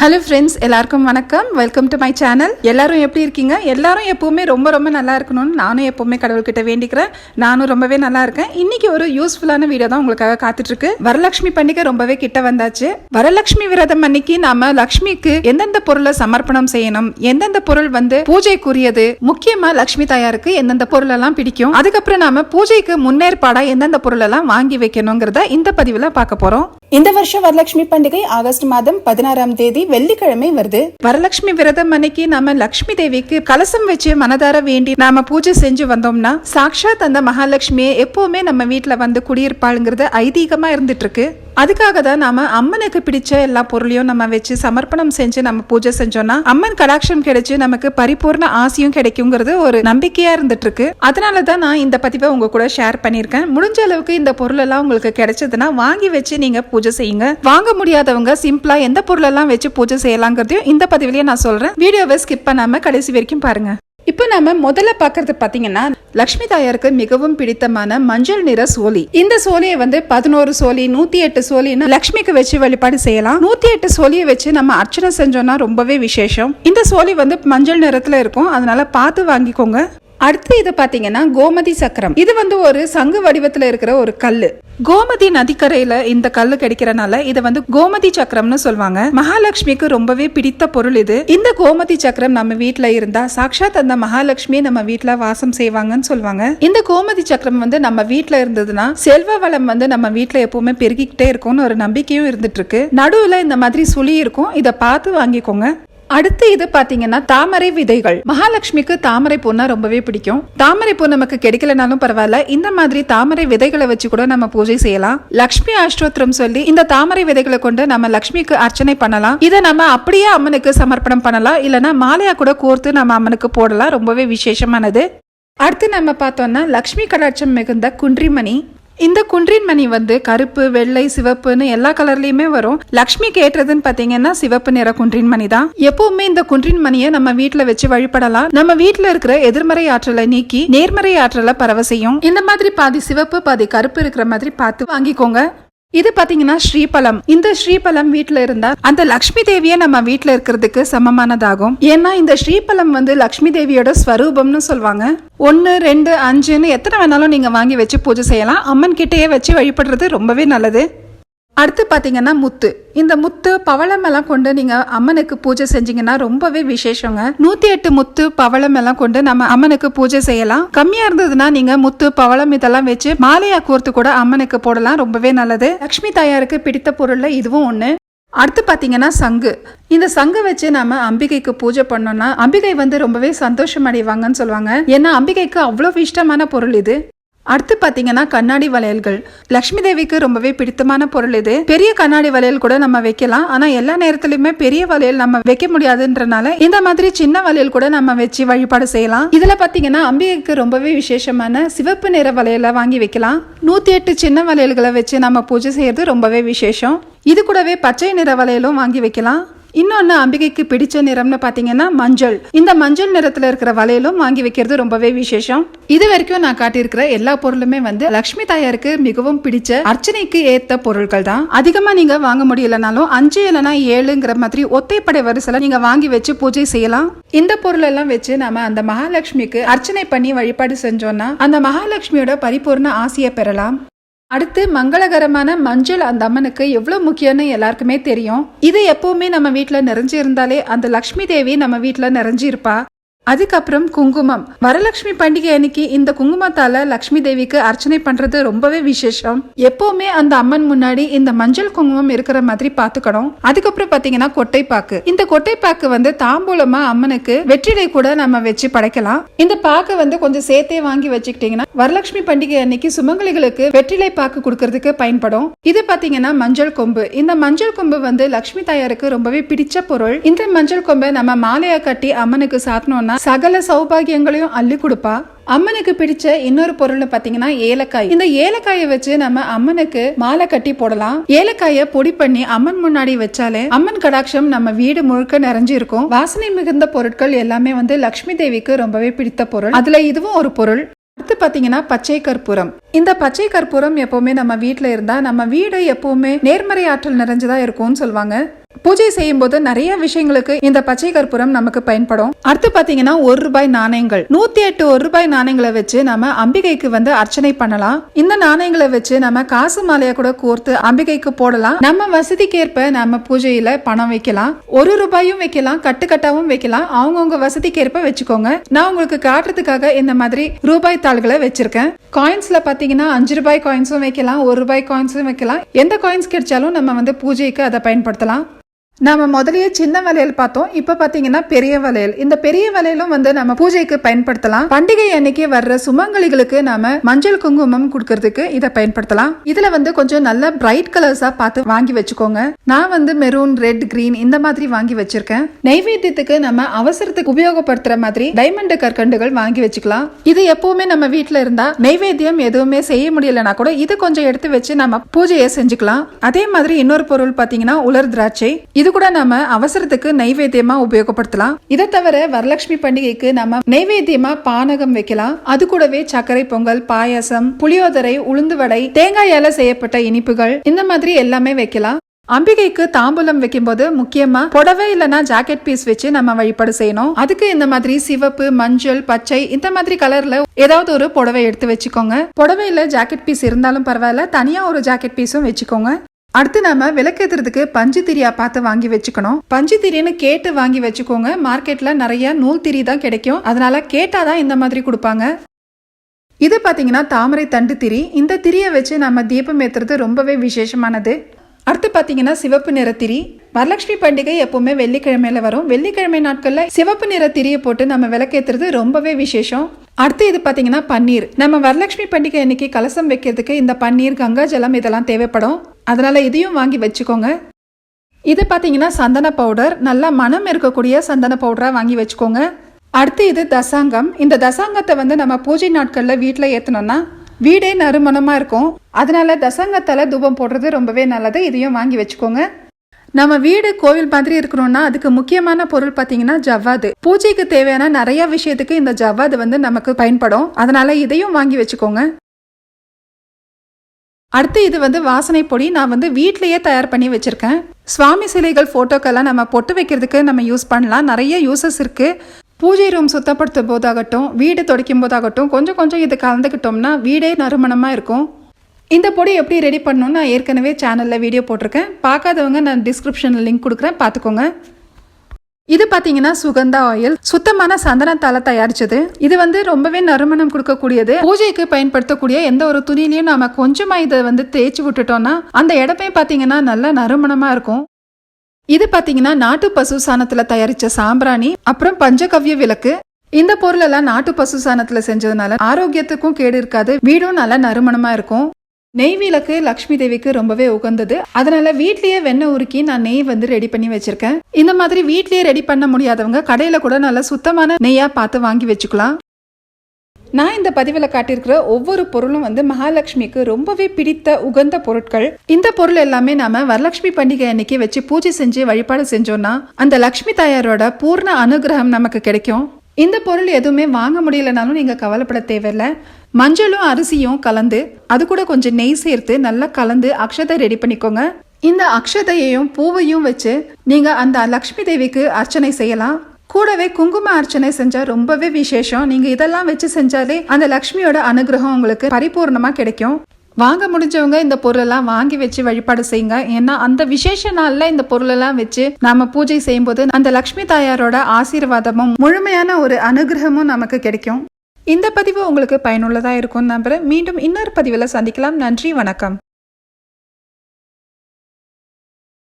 Hello friends எல்லாருக்கும் வணக்கம். Welcome to my channel எல்லாரும் எப்படி இருக்கீங்க? எல்லாரும் எப்போவுமே ரொம்ப ரொம்ப நல்லா இருக்கணும்னு நானும் எப்போவுமே கடவுள்கிட்ட வேண்டிக்கிறேன். நானும் ரொம்பவே நல்லா இருக்கேன். இன்னைக்கு ஒரு யூஸ்ஃபுல்லான வீடியோ தான் உங்களுக்காக காத்துட்டு இருக்கு வரலட்சுமி பண்டிகை ரொம்பவே கிட்ட வந்தாச்சு. வரலட்சுமி விரதம் அன்னைக்கு நாம லக்ஷ்மிக்கு எந்தெந்த பொருளை சமர்ப்பணம் செய்யணும்? எந்தெந்த பொருள் வந்து பூஜைக்குரியது? முக்கியமா லக்ஷ்மி தாயாருக்கு எந்தெந்த பொருள் எல்லாம் பிடிக்கும்? அதுக்கப்புறம் நாம பூஜைக்கு முன்னேற்பாடா எந்தெந்த பொருள் எல்லாம் வாங்கி வைக்கணுங்கிறத இந்த பதிவுல பார்க்க போறோம். இந்த வருஷம் வரலட்சுமி பண்டிகை ஆகஸ்ட் மாதம் பதினாறாம் தேதி வெள்ளிக்கிழமை வருது. வரலட்சுமி விரதம் அன்னைக்கு நாம லக்ஷ்மி தேவிக்கு கலசம் வச்சு மனதார வேண்டி நாம பூஜை செஞ்சு வந்தோம்னா சாக்ஷாத் அந்த மகாலட்சுமியை எப்பவுமே நம்ம வீட்டுல வந்து குடியிருப்பாளுங்கிறது ஐதீகமா இருந்துட்டு இருக்கு. அதுக்காக தான் நாம அம்மனுக்கு பிடிச்ச எல்லா பொருளையும் நம்ம வச்சு சமர்ப்பணம் செஞ்சு நம்ம பூஜை செஞ்சோம்னா அம்மன் கடாட்சம் கிடைச்சு நமக்கு பரிபூர்ண ஆசையும் கிடைக்குங்கிறது ஒரு நம்பிக்கையா இருந்துட்டு இருக்கு அதனால தான் நான் இந்த பதிவை உங்க கூட ஷேர் பண்ணியிருக்கேன். முடிஞ்ச அளவுக்கு இந்த பொருள் எல்லாம் உங்களுக்கு கிடைச்சதுன்னா வாங்கி வச்சு நீங்க பூஜை செய்யுங்க. வாங்க முடியாதவங்க சிம்பிளா எந்த பொருள் எல்லாம் வச்சு பூஜை செய்யலாங்கிறதையும் இந்த பதிவிலேயே நான் சொல்றேன். வீடியோவை ஸ்கிப் பண்ணாம கடைசி வரைக்கும் பாருங்க. இப்போ நாம முதல்ல பார்க்கறது பாத்தீங்கன்னா லக்ஷ்மி தாயாருக்கு மிகவும் பிடித்தமான மஞ்சள் நிற சோலி. இந்த சோலியை வந்து பதினோரு சோலி நூத்தி எட்டு சோலின்னு லக்ஷ்மிக்கு வச்சு வழிபாடு செய்யலாம். நூத்தி எட்டு சோலியை வச்சு நம்ம அர்ச்சனை செஞ்சோம்னா ரொம்பவே விசேஷம். இந்த சோலி வந்து மஞ்சள் நிறத்துல இருக்கும். அதனால பார்த்து வாங்கிக்கோங்க. அடுத்து இது பார்த்தீங்கன்னா கோமதி சக்கரம். இது வந்து ஒரு சங்கு வடிவத்தில் இருக்கிற ஒரு கல் கோமதி நதிக்கரையில இந்த கல் கிடைக்கிறனால இதை வந்து கோமதி சக்கரம்னு சொல்லுவாங்க மகாலட்சுமிக்கு ரொம்பவே பிடித்த பொருள் இது. இந்த கோமதி சக்கரம் நம்ம வீட்டுல இருந்தா சாக்ஷாத் அந்த மகாலட்சுமி நம்ம வீட்டுல வாசம் செய்வாங்கன்னு சொல்லுவாங்க இந்த கோமதி சக்கரம் வந்து நம்ம வீட்டுல இருந்ததுன்னா செல்வ வளம் வந்து நம்ம வீட்டுல எப்பவுமே பெருகிக்கிட்டே இருக்கும்னு ஒரு நம்பிக்கையும் இருந்துட்டு இருக்கு. நடுவுல இந்த மாதிரி சுழி இருக்கும். இதை பார்த்து வாங்கிக்கோங்க. அடுத்து இது பாத்தீங்கன்னா தாமரை விதைகள். மகாலட்சுமிக்கு தாமரை பூனா ரொம்பவே பிடிக்கும். தாமரை பூ நமக்கு கிடைக்கலனாலும் பரவாயில்ல. இந்த மாதிரி தாமரை விதைகளை வச்சு கூட நம்ம பூஜை செய்யலாம். லக்ஷ்மி அஷ்டோத்திரம் சொல்லி இந்த தாமரை விதைகளை கொண்டு நம்ம லக்ஷ்மிக்கு அர்ச்சனை பண்ணலாம். இதை நம்ம அப்படியே அம்மனுக்கு சமர்ப்பணம் பண்ணலாம். இல்லைன்னா மாலையா கூட கோர்த்து நம்ம அம்மனுக்கு போடலாம். ரொம்பவே விசேஷமானது. அடுத்து நம்ம பார்த்தோம்னா லக்ஷ்மி கடாட்சம் மிகுந்த குன்றிமணி. இந்த குன்றின் மணி வந்து கருப்பு வெள்ளை சிவப்புன்னு எல்லா கலர்லயுமே வரும். லக்ஷ்மிக்கு ஏற்றதுன்னு பாத்தீங்கன்னா சிவப்பு நிற குன்றின் மணி தான். எப்பவுமே இந்த குன்றின் மணியை நம்ம வீட்டுல வச்சு வழிபடலாம். நம்ம வீட்டுல இருக்கிற எதிர்மறை ஆற்றலை நீக்கி நேர்மறை ஆற்றலை பரவ செய்யும். இந்த மாதிரி பாதி சிவப்பு பாதி கருப்பு இருக்கிற மாதிரி பார்த்து வாங்கிக்கோங்க. இது பாத்தீங்கன்னா ஸ்ரீபலம். இந்த ஸ்ரீபலம் வீட்டுல இருந்தா அந்த லக்ஷ்மி தேவியே நம்ம வீட்டுல இருக்கிறதுக்கு சமமானதாகும். ஏன்னா இந்த ஸ்ரீபலம் வந்து லக்ஷ்மி தேவியோட ஸ்வரூபம்னு சொல்லுவாங்க ஒன்னு ரெண்டு அஞ்சுன்னு எத்தனை வேணாலும் நீங்க வாங்கி வச்சு பூஜை செய்யலாம். அம்மன் கிட்டேயே வச்சு வழிபடுறது ரொம்பவே நல்லது. அடுத்து பார்த்தீங்கன்னா முத்து. இந்த முத்து பவளமெல்லாம் கொண்டு நீங்கள் அம்மனுக்கு பூஜை செஞ்சீங்கன்னா ரொம்பவே விசேஷங்க. நூற்றி எட்டு முத்து பவளமெல்லாம் கொண்டு நம்ம அம்மனுக்கு பூஜை செய்யலாம். கம்மியாக இருந்ததுன்னா நீங்கள் முத்து பவளம் இதெல்லாம் வச்சு மாலையாக கோர்த்து கூட அம்மனுக்கு போடலாம். ரொம்பவே நல்லது. லக்ஷ்மி தாயாருக்கு பிடித்த பொருளில் இதுவும் ஒன்று அடுத்து பார்த்தீங்கன்னா சங்கு. இந்த சங்கு வச்சு நாம அம்பிகைக்கு பூஜை பண்ணோம்னா அம்பிகை வந்து ரொம்பவே சந்தோஷம் அடைவாங்கன்னு சொல்லுவாங்க. ஏன்னா அம்பிகைக்கு அவ்வளோ இஷ்டமான பொருள் இது. அடுத்து பார்த்தீங்கன்னா கண்ணாடி வளையல்கள். லக்ஷ்மி தேவிக்கு ரொம்பவே பிடித்தமான பொருள் இது. பெரிய கண்ணாடி வளையல் கூட நம்ம வைக்கலாம். ஆனால் எல்லா நேரத்திலுமே பெரிய வளையல் நம்ம வைக்க முடியாதுன்றனால இந்த மாதிரி சின்ன வளையல் கூட நம்ம வச்சு வழிபாடு செய்யலாம். இதில் பார்த்தீங்கன்னா அம்பிகைக்கு ரொம்பவே விசேஷமான சிவப்பு நிற வளையலை வாங்கி வைக்கலாம். நூற்றி எட்டு சின்ன வளையல்களை வச்சு நம்ம பூஜை செய்யறது ரொம்பவே விசேஷம். இது கூடவே பச்சை நிற வளையலும் வாங்கி வைக்கலாம். இன்னொன்று அம்பிகைக்கு பிடிச்ச நிறம்னு பார்த்தீங்கன்னா மஞ்சள். இந்த மஞ்சள் நிறத்தில் இருக்கிற வளையலும் வாங்கி வைக்கிறது ரொம்பவே விசேஷம். இது வரைக்கும் நான் காட்டியிருக்கிற எல்லா பொருளுமே வந்து லக்ஷ்மி தாயாருக்கு மிகவும் பிடிச்ச அர்ச்சனைக்கு ஏத்த பொருட்கள் தான். அதிகமா நீங்க வாங்க முடியலனாலும் அஞ்சு இல்லைன்னா ஏழுங்கிற மாதிரி ஒத்தைப்படை வரிசையில நீங்க வாங்கி வச்சு பூஜை செய்யலாம். இந்த பொருள் எல்லாம் வச்சு நம்ம அந்த மகாலட்சுமிக்கு அர்ச்சனை பண்ணி வழிபாடு செஞ்சோம்னா அந்த மகாலட்சுமியோட பரிபூர்ண ஆசையை பெறலாம். அடுத்து மங்களகரமான மஞ்சள் அந்த அம்மனுக்கு எவ்வளோ முக்கியம்னு எல்லாருக்குமே தெரியும். இது எப்போவுமே நம்ம வீட்டில் நிறைஞ்சு இருந்தாலே அந்த லக்ஷ்மி தேவி நம்ம வீட்டில் நிறைஞ்சிருப்பா. அதுக்கப்புறம் குங்குமம். வரலட்சுமி பண்டிகை அன்னைக்கு இந்த குங்குமத்தால லக்ஷ்மி தேவிக்கு அர்ச்சனை பண்றது ரொம்பவே விசேஷம். எப்பவுமே அந்த அம்மன் முன்னாடி இந்த மஞ்சள் குங்குமம் இருக்கிற மாதிரி பாத்துக்கணும். அதுக்கப்புறம் பாத்தீங்கன்னா கொட்டைப்பாக்கு. இந்த கொட்டைப்பாக்கு வந்து தாம்பூலமா அம்மனுக்கு வெற்றிலை கூட நம்ம வச்சு படைக்கலாம். இந்த பாக்கு வந்து கொஞ்சம் சேர்த்தே வாங்கி வச்சுக்கிட்டீங்கன்னா வரலட்சுமி பண்டிகை அன்னைக்கு சுமங்கலிகளுக்கு வெற்றிலை பாக்கு கொடுக்கறதுக்கு பயன்படும். இது பாத்தீங்கன்னா மஞ்சள் கொம்பு. இந்த மஞ்சள் கொம்பு வந்து லக்ஷ்மி தாயாருக்கு ரொம்பவே பிடிச்ச பொருள். இந்த மஞ்சள் கொம்பை நம்ம மாலையா கட்டி அம்மனுக்கு சாத்தணும்னா சகல சௌபாகியங்களையும் அள்ளி கொடுப்பா. அம்மனுக்கு பிடிச்ச இன்னொரு பொருள்னு பாத்தீங்கன்னா ஏலக்காய். இந்த ஏலக்காயை வச்சு நம்ம அம்மனுக்கு மாலை கட்டி போடலாம். ஏலக்காயை பொடி பண்ணி அம்மன் முன்னாடி வச்சாலே அம்மன் கடாட்சம் நம்ம வீடு முழுக்க நிறைஞ்சு இருக்கும் வாசனை மிகுந்த பொருட்கள் எல்லாமே வந்து லக்ஷ்மி தேவிக்கு ரொம்பவே பிடித்த பொருள். அதுல இதுவும் ஒரு பொருள். அடுத்து பாத்தீங்கன்னா பச்சை கற்பூரம். இந்த பச்சை கற்பூரம் எப்பவுமே நம்ம வீட்டுல இருந்தா நம்ம வீடு எப்பவுமே நேர்மறை ஆற்றல் நிறைஞ்சதா இருக்கும்னு சொல்லுவாங்க. பூஜை செய்யும் போது நிறைய விஷயங்களுக்கு இந்த பச்சை கற்பூரம் நமக்கு பயன்படும். அடுத்து பாத்தீங்கன்னா ஒரு ரூபாய் நாணயங்கள். நூத்தி எட்டு ஒரு ரூபாய் நாணயங்களை வச்சு நம்ம அம்பிகைக்கு வந்து அர்ச்சனை பண்ணலாம். இந்த நாணயங்களை வச்சு நம்ம காசு மாலையா கூட கோர்த்து அம்பிகைக்கு போடலாம். நம்ம வசதிக்கேற்ப நம்ம பூஜையில பணம் வைக்கலாம். ஒரு ரூபாயும் வைக்கலாம் கட்டுக்கட்டாவும் வைக்கலாம். அவங்கவுங்க வசதிக்கேற்ப வச்சுக்கோங்க. நான் உங்களுக்கு காட்டுறதுக்காக இந்த மாதிரி ரூபாய் தாள்களை வச்சிருக்கேன். காயின்ஸ்ல பாத்தீங்கன்னா அஞ்சு ரூபாய் காயின்ஸும் வைக்கலாம் ஒரு ரூபாய் காயின்ஸும் வைக்கலாம். எந்த காயின்ஸ் கிடைச்சாலும் நம்ம வந்து பூஜைக்கு அதை பயன்படுத்தலாம். நாம முதலியே சின்ன வளையல் பார்த்தோம். இப்ப பாத்தீங்கன்னா பெரிய வளையல். இந்த பெரிய வளையலும் வந்து நம்ம பூஜைக்கு பயன்படுத்தலாம். பண்டிகை அன்னைக்கு வர்ற சுமங்கலிகளுக்கு நாம மஞ்சள் குங்குமம் கொடுக்கறதுக்கு இதை பயன்படுத்தலாம். இதுல வந்து கொஞ்சம் நல்ல பிரைட் கலர்ஸா பார்த்து வாங்கி வச்சுக்கோங்க. நான் வந்து மெரூன் ரெட் கிரீன் இந்த மாதிரி வாங்கி வச்சிருக்கேன். நைவேத்தியத்துக்கு நம்ம அவசரத்துக்கு உபயோகப்படுத்துற மாதிரி டைமண்ட் கற்கண்டுகள் வாங்கி வச்சுக்கலாம். இது எப்பவுமே நம்ம வீட்ல இருந்தா நைவேத்தியம் எதுவுமே செய்ய முடியலனா கூட இது கொஞ்சம் எடுத்து வச்சு நம்ம பூஜையை செஞ்சுக்கலாம். அதே மாதிரி இன்னொரு பொருள் பாத்தீங்கன்னா உலர் திராட்சை. இது கூட நம்ம அவசரத்துக்கு நைவேத்தியமா உபயோகப்படுத்தலாம். இதை தவிர வரலட்சுமி பண்டிகைக்கு நம்ம நைவேத்தியமா பானகம் வைக்கலாம். அது கூடவே சர்க்கரை பொங்கல் பாயாசம் புளியோதரை உளுந்து வடை தேங்காயால செய்யப்பட்ட இனிப்புகள் இந்த மாதிரி எல்லாமே வைக்கலாம். அம்பிகைக்கு தாம்பூலம் வைக்கும்போது முக்கியமா புடவை இல்லனா ஜாக்கெட் பீஸ் வச்சு நம்ம வழிபாடு செய்யணும். அதுக்கு இந்த மாதிரி சிவப்பு மஞ்சள் பச்சை இந்த மாதிரி கலர்ல ஏதாவது ஒரு புடவை எடுத்து வச்சுக்கோங்க. புடவையில ஜாக்கெட் பீஸ் இருந்தாலும் பரவாயில்ல தனியா ஒரு ஜாக்கெட் பீஸும் வச்சுக்கோங்க. அடுத்து நாம விளக்கேத்துறதுக்கு பஞ்சு திரியா பார்த்து வாங்கி வச்சுக்கணும். பஞ்சு திரின்னு கேட்டு வாங்கி வச்சுக்கோங்க. மார்க்கெட்ல நிறைய நூல் திரி தான் கிடைக்கும். அதனால கேட்டாதான் இந்த மாதிரி கொடுப்பாங்க. இது பாத்தீங்கன்னா தாமரை தண்டு திரி. இந்த திரியை வச்சு நம்ம தீபம் ஏத்துறது ரொம்பவே விசேஷமானது. அடுத்து பாத்தீங்கன்னா சிவப்பு நிற திரி. வரலட்சுமி பண்டிகை எப்பவுமே வெள்ளிக்கிழமையில வரும். வெள்ளிக்கிழமை நாட்கள்ல சிவப்பு நிற திரியை போட்டு நம்ம விளக்கேத்துறது ரொம்பவே விசேஷம். அடுத்து இது பார்த்தீங்கன்னா பன்னீர். நம்ம வரலட்சுமி பண்டிகை அன்னைக்கு கலசம் வைக்கிறதுக்கு இந்த பன்னீர் கங்கா ஜலம் இதெல்லாம் தேவைப்படும். அதனால இதையும் வாங்கி வச்சுக்கோங்க. இது பார்த்தீங்கன்னா சந்தன பவுடர் நல்லா மனம் இருக்கக்கூடிய சந்தன பவுடராக வாங்கி வச்சுக்கோங்க. அடுத்து இது தசாங்கம். இந்த தசாங்கத்தை வந்து நம்ம பூஜை நாட்களில் வீட்டில் ஏத்தணும்னா வீடே நறுமணமாக இருக்கும். அதனால தசாங்கத்தால் தூபம் போடுறது ரொம்பவே நல்லது. இதையும் வாங்கி வச்சுக்கோங்க. நம்ம வீடு கோவில் மாதிரி இருக்கணும்னா அதுக்கு முக்கியமான பொருள் பார்த்தீங்கன்னா ஜவ்வாது. பூஜைக்கு தேவையான நிறைய விஷயத்துக்கு இந்த ஜவ்வாது வந்து நமக்கு பயன்படும். அதனால இதையும் வாங்கி வச்சுக்கோங்க. அடுத்து இது வந்து வாசனை பொடி. நான் வந்து வீட்லேயே தயார் பண்ணி வச்சுருக்கேன். சுவாமி சிலைகள் ஃபோட்டோக்கெல்லாம் நம்ம பொட்டு வைக்கிறதுக்கு நம்ம யூஸ் பண்ணலாம். நிறைய யூசஸ் இருக்குது பூஜை ரூம் சுத்தப்படுத்தும் போதாகட்டும் வீடு துடைக்கும் போதாகட்டும் கொஞ்சம் கொஞ்சம் இது கலந்துக்கிட்டோம்னா வீடே நறுமணமாக இருக்கும். இந்த பொடி எப்படி ரெடி பண்ணணும்னு நான் ஏற்கனவே சேனலில் வீடியோ போட்டிருக்கேன். பார்க்காதவங்க நான் டிஸ்கிரிப்ஷனில் லிங்க் கொடுக்குறேன். பார்த்துக்கோங்க. இது பார்த்தீங்கன்னா சுகந்தா ஆயில் சுத்தமான சந்தனத்தால தயாரிச்சது. இது வந்து ரொம்பவே நறுமணம் கொடுக்கக்கூடியது. பூஜைக்கு பயன்படுத்தக்கூடிய எந்த ஒரு துணிலையும் நாம கொஞ்சமா இதை வந்து தேய்ச்சி விட்டுட்டோம்னா அந்த இடமே பார்த்தீங்கன்னா நல்லா நறுமணமா இருக்கும். இது பார்த்தீங்கன்னா நாட்டு பசு சாணத்தில் தயாரித்த சாம்பிராணி அப்புறம் பஞ்சகவ்ய விளக்கு. இந்த பொருளெல்லாம் நாட்டு பசு சாணத்தில் செஞ்சதுனால ஆரோக்கியத்துக்கும் கேடு இருக்காது. வீடும் நல்லா நறுமணமாக இருக்கும். நெய் விளக்கு லக்ஷ்மி தேவிக்கு ரொம்பவே உகந்தது. அதனால வீட்லயே வெண்ணெய் உருக்கி நான் நெய் வந்து ரெடி பண்ணி வச்சிருக்கேன். இந்த மாதிரி வீட்லயே ரெடி பண்ண முடியாதவங்க கடையில கூட நல்ல சுத்தமான நெய்யா பார்த்து வாங்கி வச்சுக்கலாம். நான் இந்த பதிவில் காட்டியிருக்கிற ஒவ்வொரு பொருளும் வந்து மகாலட்சுமிக்கு ரொம்பவே பிடித்த உகந்த பொருட்கள். இந்த பொருள் எல்லாமே நாம வரலட்சுமி பண்டிகை அன்னைக்கு வச்சு பூஜை செஞ்சு வழிபாடு செஞ்சோம்னா அந்த லக்ஷ்மி தாயாரோட பூர்ண அனுகிரகம் நமக்கு கிடைக்கும். இந்த பொருள் எதுவுமே வாங்க முடியலனாலும் நீங்க கவலைப்பட தேவையில்ல. மஞ்சளும் அரிசியும் கலந்து அது கூட கொஞ்சம் நெய் சேர்த்து நல்லா கலந்து அக்ஷதை ரெடி பண்ணிக்கோங்க. இந்த அக்ஷதையையும் பூவையும் வச்சு நீங்க அந்த லக்ஷ்மி தேவிக்கு அர்ச்சனை செய்யலாம். கூடவே குங்கும அர்ச்சனை செஞ்சா ரொம்பவே விசேஷம். நீங்க இதெல்லாம் வச்சு செஞ்சாலே அந்த லக்ஷ்மியோட அனுகிரகம் உங்களுக்கு பரிபூர்ணமா கிடைக்கும். வாங்க முடிஞ்சவங்க இந்த பொருளெல்லாம் வாங்கி வச்சு வழிபாடு செய்யுங்க. ஏன்னா அந்த விசேஷ நாள்ல இந்த பொருளெல்லாம் வச்சு நாம பூஜை செய்யும்போது அந்த லக்ஷ்மி தாயாரோட ஆசீர்வாதமும் முழுமையான ஒரு அனுகிரகமும் நமக்கு கிடைக்கும். இந்த பதிவு உங்களுக்கு பயனுள்ளதாக இருக்கும் நம்புறேன். மீண்டும் இன்னொரு பதிவில் சந்திக்கலாம். நன்றி வணக்கம்.